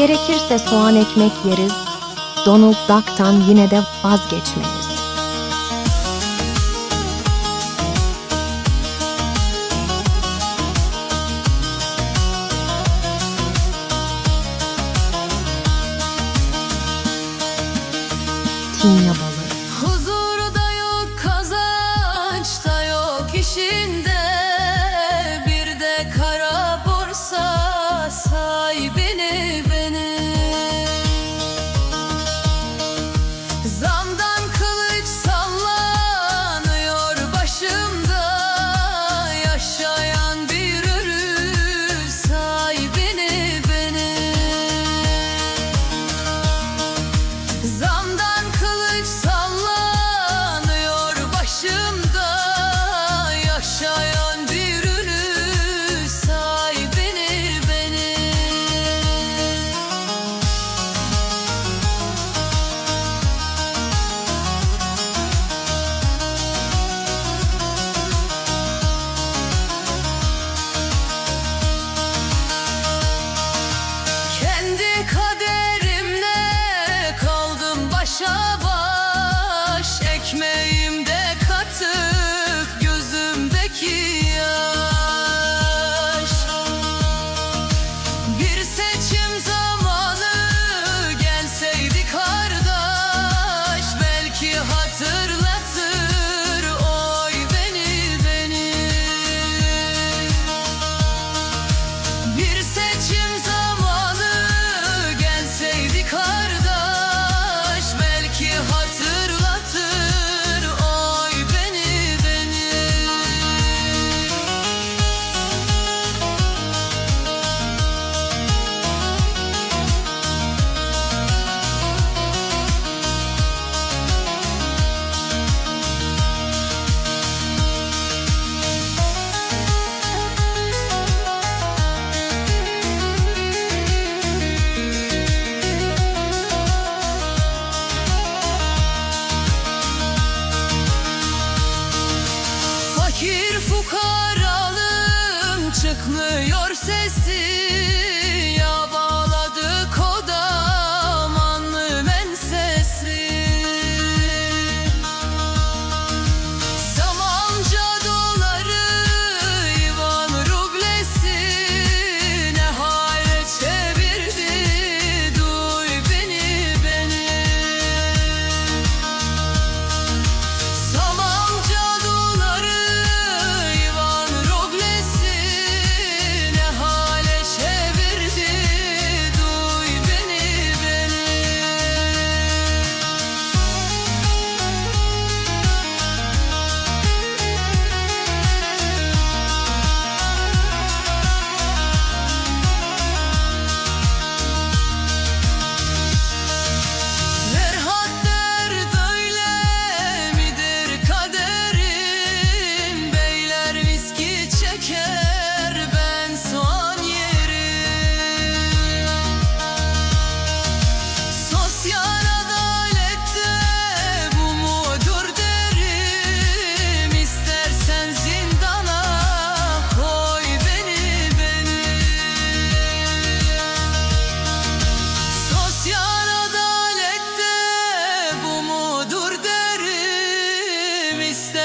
Gerekirse soğan ekmek yeriz, Donald Duck'tan yine de vazgeçmeyiz. Tinha gözümdeki yaş. Bir sevdiğim geliyor sesin stay.